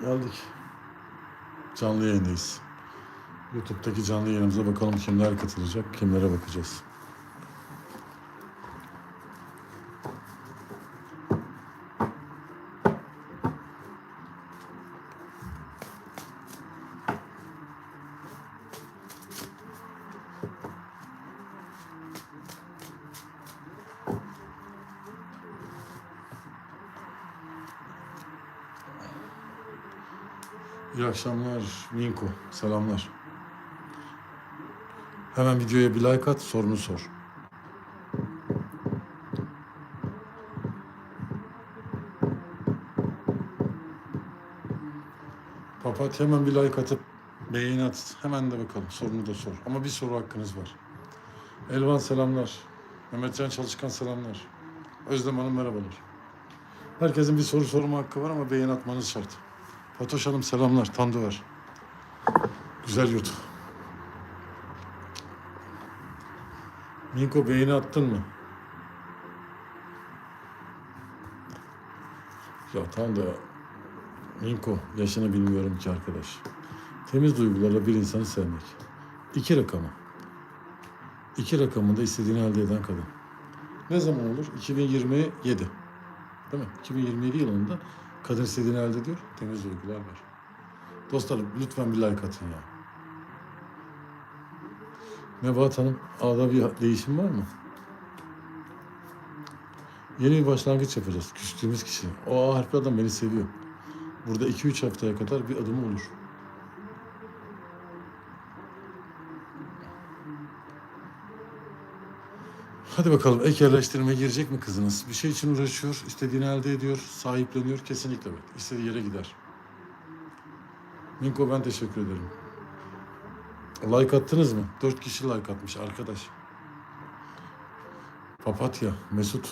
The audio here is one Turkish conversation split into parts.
Geldik. Canlı yayındayız. YouTube'daki canlı yayınımıza bakalım kimler katılacak, kimlere bakacağız. İyi akşamlar Minko. Selamlar. Hemen videoya bir like at, sorunu sor. Papatya hemen bir like atıp beğeni at. Hemen de bakalım. Sorunu da sor. Ama bir soru hakkınız var. Elvan selamlar. Mehmetcan Çalışkan selamlar. Özlem Hanım merhabalar. Herkesin bir soru sorma hakkı var ama beğeni atmanız şart. Fatoş Hanım selamlar. Tandu var. Güzel yurt. Minko beğeni attın mı? Ya tamam da Minko yaşını bilmiyorum ki arkadaş. Temiz duygularla bir insanı sevmek. İki rakamı. İki rakamında istediğini elde eden kadın. Ne zaman olur? 2027. Değil mi? 2027 yılında kadın istediğini elde ediyor. Temiz duygular var. Dostlar lütfen bir like atın ya. Nebahat Hanım, ağda bir değişim var mı? Yeni bir başlangıç yapacağız. Küstüğümüz kişi. O A harfli adam beni seviyor. Burada 2-3 haftaya kadar bir adım olur. Hadi bakalım ek girecek mi kızınız? Bir şey için uğraşıyor, istediğini elde ediyor, sahipleniyor. Kesinlikle evet. İstediği yere gider. Minko ben teşekkür ederim. Like attınız mı? Dört kişi like atmış arkadaş. Papatya, Mesut.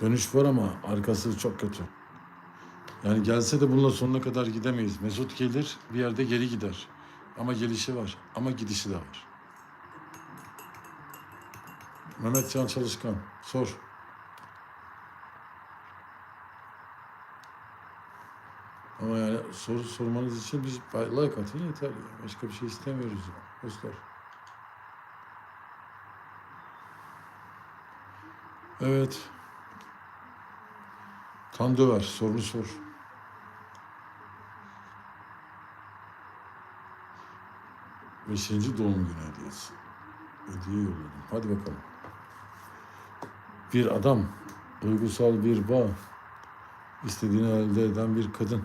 Dönüş var ama arkası çok kötü. Yani gelse de bununla sonuna kadar gidemeyiz. Mesut gelir, bir yerde geri gider. Ama gelişi var, ama gidişi de var. Mehmet Can Çalışkan, sor. Ama yani soru sormanız için bir like atın yeter. Başka bir şey istemiyoruz ya. Dostlar. Evet. Kan döver. Sorunu sor. Beşinci doğum günü hediyesi. Hediye yolladım. Hadi bakalım. Bir adam, duygusal bir bağ, istediğini elde eden bir kadın.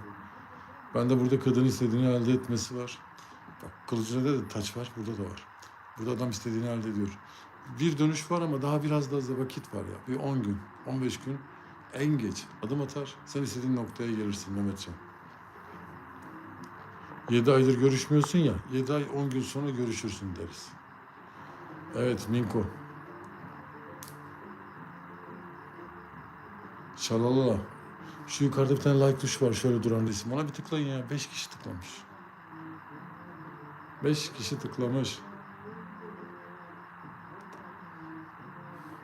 Ben de burada kadın istediğini elde etmesi var. Bak kılıcında da taç var, burada da var. Burada adam istediğini elde ediyor. Bir dönüş var ama daha biraz daha vakit var ya. Bir 10 gün, 15 gün en geç adım atar. Sen istediğin noktaya gelirsin Mehmetcan. 7 aydır görüşmüyorsun ya. 7 ay 10 gün sonra görüşürsün deriz. Evet Minko. Şalalala. Şu yukarıda bir tane like tuşu var şöyle duran resim. Ona bir tıklayın ya. Beş kişi tıklamış. Beş kişi tıklamış.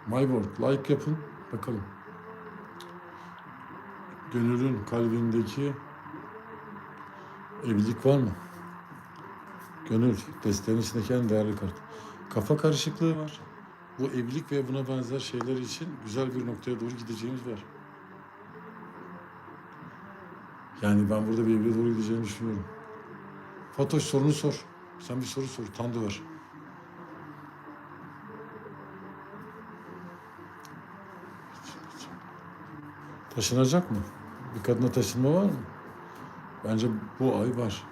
My World. Like yapın. Bakalım. Gönül'ün kalbindeki evlilik var mı? Gönül. Desteğin içindeki en değerli kart. Kafa karışıklığı var. Bu evlilik ve buna benzer şeyler için güzel bir noktaya doğru gideceğimiz var. Yani ben burada bir evliliğe doğru gideceğini düşünüyorum. Fatoş sorunu sor. Sen bir soru sor. Tandu ver. Taşınacak mı? Bir kadına taşınma var mı? Bence bu ay var.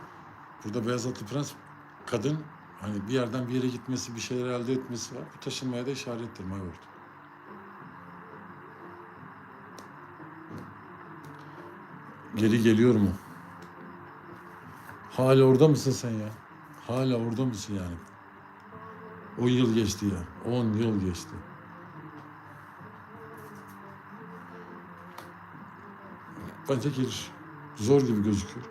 Burada Beyaz Atlı Prens kadın hani bir yerden bir yere gitmesi, bir şeyler elde etmesi var. Bu taşınmaya da işarettir Maybert. Geri geliyor mu? Hala orada mısın sen ya? Hala orada mısın yani? 10 yıl geçti ya. 10 yıl geçti. Bence gelir. Zor gibi gözüküyor.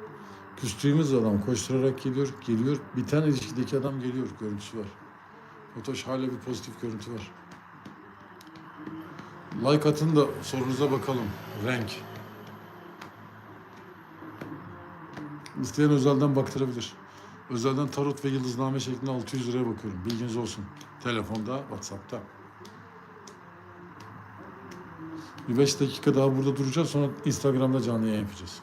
Küstüğümüz adam koşturarak geliyor, geliyor. Biten ilişkideki adam geliyor, görüntüsü var. Fotoş hala bir pozitif görüntü var. Like atın da sorunuza bakalım. Renk. İsteyen özelden baktırabilir. Özelden tarot ve yıldızname şeklinde 600 liraya bakıyorum. Bilginiz olsun. Telefonda, Whatsapp'ta. Bir 5 dakika daha burada duracağız. Sonra Instagram'da canlı yayın yapacağız.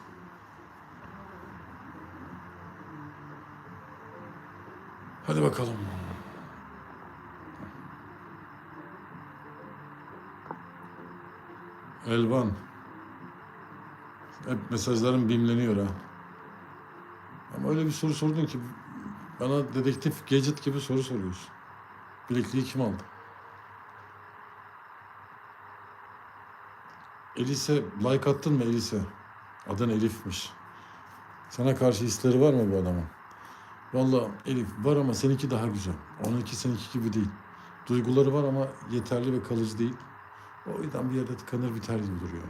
Hadi bakalım. Elvan. Hep mesajlarım bimleniyor ha. Ama öyle bir soru sordun ki bana dedektif gadget gibi soru soruyorsun. Bilekliği kim aldı? Elise like attın mı Elise? Adın Elif'miş. Sana karşı hisleri var mı bu adamın? Vallahi Elif var ama seninki daha güzel. Onunki seninki gibi değil. Duyguları var ama yeterli ve kalıcı değil. O yüzden bir yerde tıkanır biter gibi duruyor.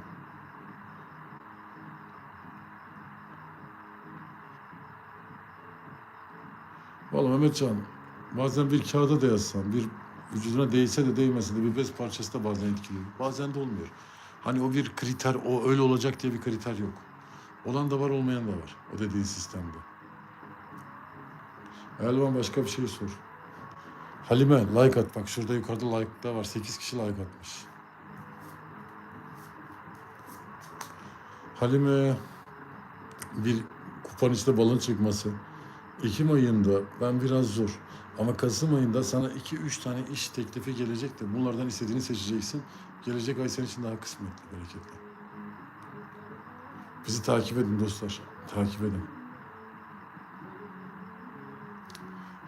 Vallahi Mehmetcan bazen bir kağıda da yazsan, bir vücuduna değse de değmese de bir bez parçası da bazen etkiliyor. Bazen de olmuyor. Hani o bir kriter, o öyle olacak diye bir kriter yok. Olan da var, olmayan da var. O dediğin sistemde. Elvan başka bir şey sor. Halime like at bak şurada yukarıda like'da var. 8 kişi like atmış. Halime bir kupanın içinde balon çıkması. Ekim ayında ben biraz zor. Ama Kasım ayında sana 2-3 tane iş teklifi gelecektir. Bunlardan istediğini seçeceksin. Gelecek ay senin için daha kısmetli, bereketli. Bizi takip edin dostlar. Takip edin.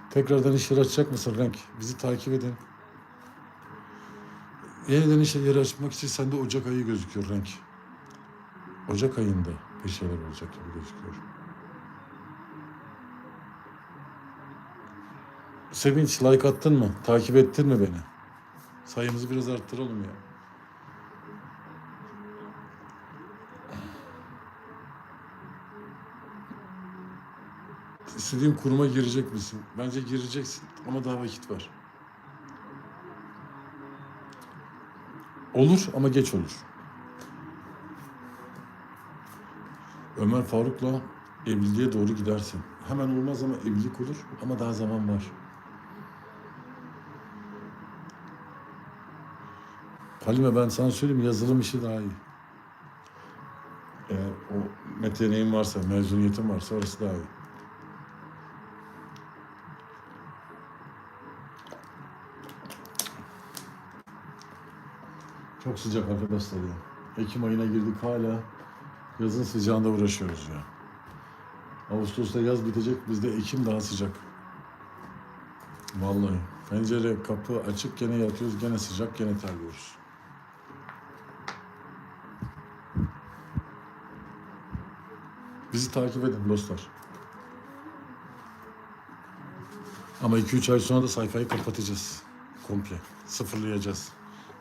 Tekrardan iş yeri açacak mısın Renk? Bizi takip edin. Yeniden iş yeri açmak için sende Ocak ayı gözüküyor Renk. Ocak ayında bir şeyler olacak gibi gözüküyor. Sevinç like attın mı? Takip ettin mi beni? Sayımızı biraz arttıralım ya. İstediğim kuruma girecek misin? Bence gireceksin ama daha vakit var. Olur ama geç olur. Ömer Faruk'la evliliğe doğru gidersin. Hemen olmaz ama evlilik olur ama daha zaman var. Halime ben sana söyleyeyim yazılım işi daha iyi. Eğer o yeteneğin varsa, mezuniyetin varsa orası daha iyi. Çok sıcak arkadaşlar ya. Ekim ayına girdik hala yazın sıcağında uğraşıyoruz ya. Ağustos'ta yaz bitecek bizde Ekim daha sıcak. Vallahi pencere kapı açık gene yatıyoruz gene sıcak gene terliyoruz. Bizi takip edin dostlar. Ama 2-3 ay sonra da sayfayı kapatacağız. Komple. Sıfırlayacağız.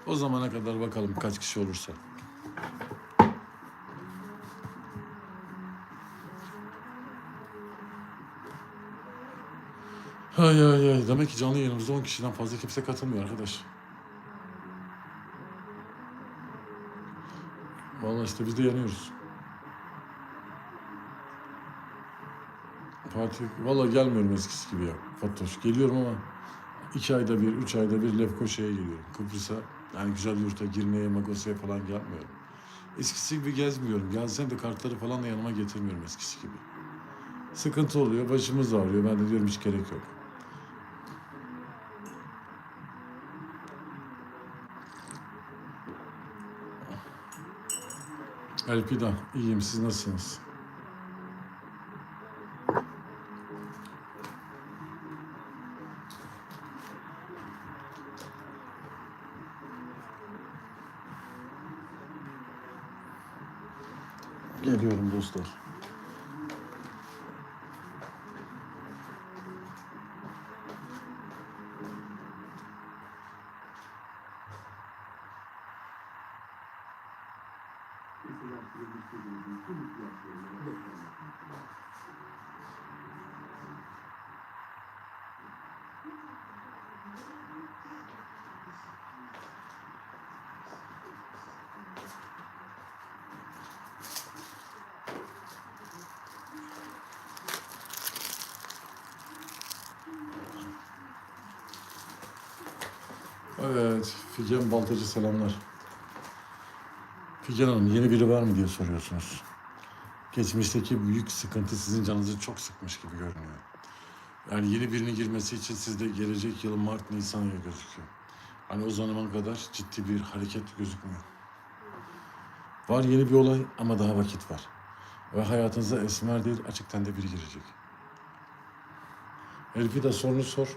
O zamana kadar bakalım kaç kişi olursa. Hay hay hay. Demek ki canlı yayınımızda 10 kişiden fazla kimse katılmıyor arkadaş. Vallahi işte biz de yanıyoruz. Fatih, vallahi gelmiyorum eskisi gibi ya Fatoş. Geliyorum ama iki ayda bir, üç ayda bir Lefkoşa'ya geliyorum. Kıbrıs'a, yani güzel yurta girmeye, Magosa'ya falan gelmiyorum. Eskisi gibi gezmiyorum. Gelsem de kartları falan da yanıma getirmiyorum eskisi gibi. Sıkıntı oluyor, başımız ağrıyor. Ben de diyorum hiç gerek yok. Elpida, iyiyim. Siz nasılsınız? Geliyorum dostlar. Evet, Figen Baltacı selamlar. Figen Hanım yeni biri var mı diye soruyorsunuz. Geçmişteki büyük sıkıntı sizin canınızı çok sıkmış gibi görünüyor. Yani yeni birinin girmesi için sizde gelecek yıl Mart, Nisan ayı gözüküyor. Hani o zamana kadar ciddi bir hareket gözükmüyor. Var yeni bir olay ama daha vakit var. Ve hayatınıza esmer değil açıktan da biri girecek. Elif'i de sorunu sor.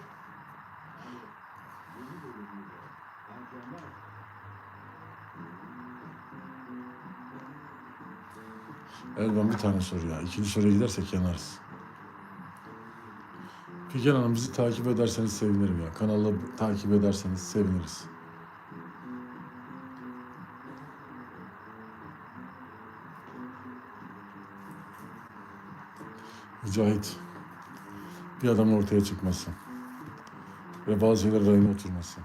Elvan bir tane soru ya. İkinci soruya gidersek yanarız. Figen Hanım bizi takip ederseniz sevinirim ya. Kanalı takip ederseniz seviniriz. Mücahit. Bir adamın ortaya çıkması. Ve bazı şeyler rayına oturması.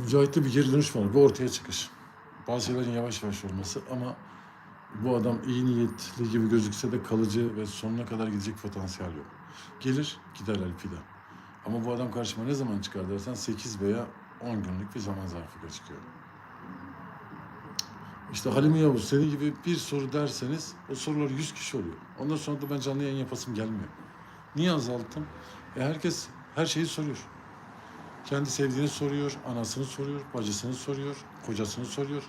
Mücahit'te bir geri dönüş var. Bir ortaya çıkış. Bazı şeylerin yavaş yavaş olması ama bu adam iyi niyetli gibi gözükse de kalıcı ve sonuna kadar gidecek potansiyel yok. Gelir gider Alpida. Ama bu adam karşıma ne zaman çıkar dersen 8 veya 10 günlük bir zaman zarfı gözüküyor. İşte Halim Yavuz senin gibi bir soru derseniz o sorular 100 kişi oluyor. Ondan sonra da ben canlı yayın yapasım gelmiyor. Niye azalttım? E herkes her şeyi soruyor. Kendi sevdiğini soruyor, anasını soruyor, bacısını soruyor, kocasını soruyor.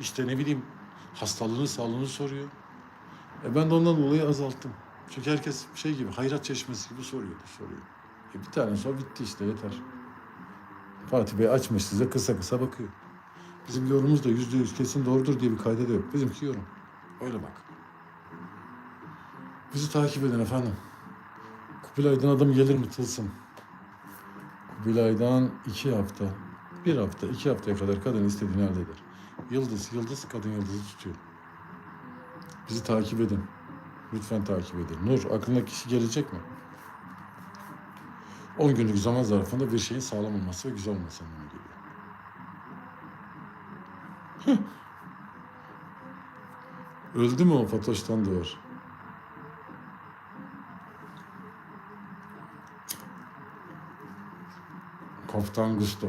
İşte ne bileyim hastalığını, sağlığını soruyor. E ben de ondan dolayı azalttım. Çünkü herkes şey gibi, hayrat çeşmesi gibi soruyordu, soruyor. E bir tane sor bitti işte yeter. Fatih Bey açmış size kısa kısa bakıyor. Bizim yorumumuz da yüzde yüz kesin doğrudur diye bir kayda da yok. Bizimki yorum. Öyle bak. Bizi takip edin efendim. Kubilay'dan adam gelir mi tılsım? Kubilay'dan iki hafta, bir hafta, iki haftaya kadar kadın istediğini elde eder. Yıldız, yıldız kadın yıldızı tutuyor. Bizi takip edin. Lütfen takip edin. Nur, aklına kişi gelecek mi? 10 günlük zaman zarfında bir şeyin sağlam olması ve güzel olması anlamına geliyor. Öldü mü o Fatoş'tan doğar? Koftan Gusto.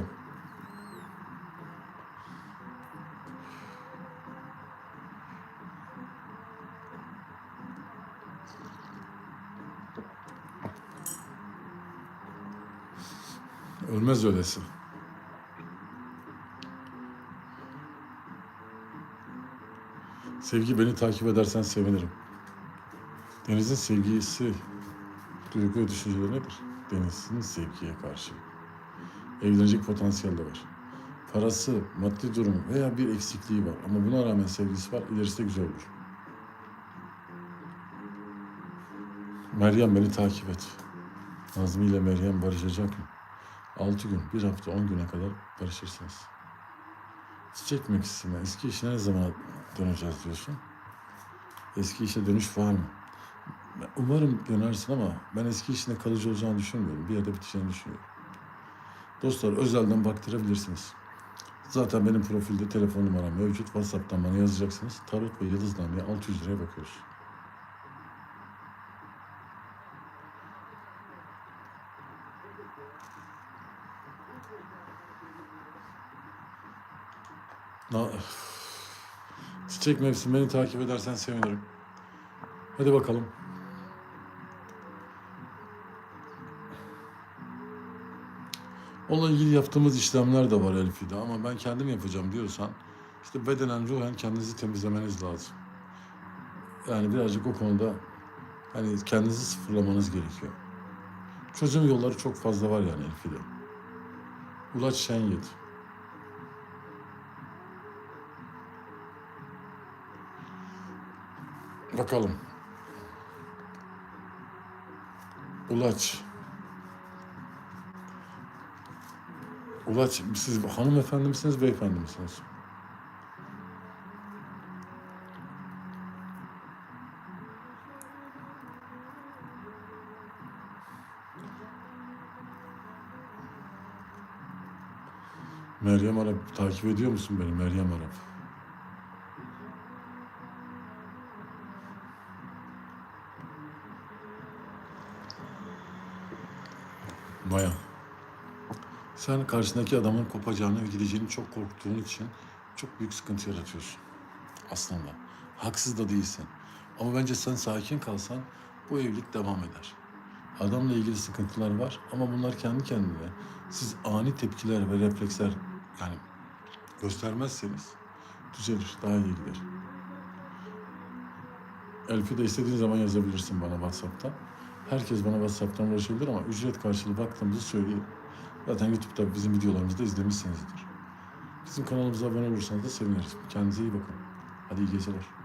Ölmez öylesi. Sevgi beni takip edersen sevinirim. Deniz'in sevgisi, duygu ve düşünceleri nedir? Deniz'in sevgiye karşı. Evlenecek potansiyel de var. Parası, maddi durumu veya bir eksikliği var. Ama buna rağmen sevgisi var. İlerisi de güzel olur. Meryem beni takip et. Nazmi ile Meryem barışacak mı? Altı gün, bir hafta, on güne kadar barışırsınız. Çiçek Meksime, eski işine ne zaman döneceğiz diyorsun? Eski işe dönüş var mı? Umarım dönersin ama ben eski işinde kalıcı olacağını düşünmüyorum. Bir yerde biteceğini düşünüyorum. Dostlar özelden baktırabilirsiniz. Zaten benim profilde telefon numaram mevcut. WhatsApp'tan bana yazacaksınız. Tarot ve Yıldıznameye 600 liraya bakıyoruz. Çiçek mevsim beni takip edersen sevinirim. Hadi bakalım. Onunla ilgili yaptığımız işlemler de var Elfide ama ben kendim yapacağım diyorsan işte bedenen ruhen kendinizi temizlemeniz lazım. Yani birazcık o konuda hani kendinizi sıfırlamanız gerekiyor. Çözüm yolları çok fazla var yani Elfide. Ulaç Şenyet. Bakalım. Ulaç. Ulaç, siz hanımefendi misiniz, beyefendi misiniz? Meryem Arap, takip ediyor musun beni Meryem Arap? Maya. Sen karşındaki adamın kopacağını ve gideceğini çok korktuğun için çok büyük sıkıntı yaratıyorsun. Aslında. Haksız da değilsin. Ama bence sen sakin kalsan bu evlilik devam eder. Adamla ilgili sıkıntılar var ama bunlar kendi kendine. Siz ani tepkiler ve refleksler yani göstermezseniz düzelir, daha iyi gider. Elif'i de istediğin zaman yazabilirsin bana WhatsApp'tan. Herkes bana WhatsApp'tan ulaşabilir ama ücret karşılığı baktığımızı söyleyeyim. Zaten YouTube'da bizim videolarımızı da izlemişsinizdir. Bizim kanalımıza abone olursanız da seviniriz. Kendinize iyi bakın. Hadi iyi geceler.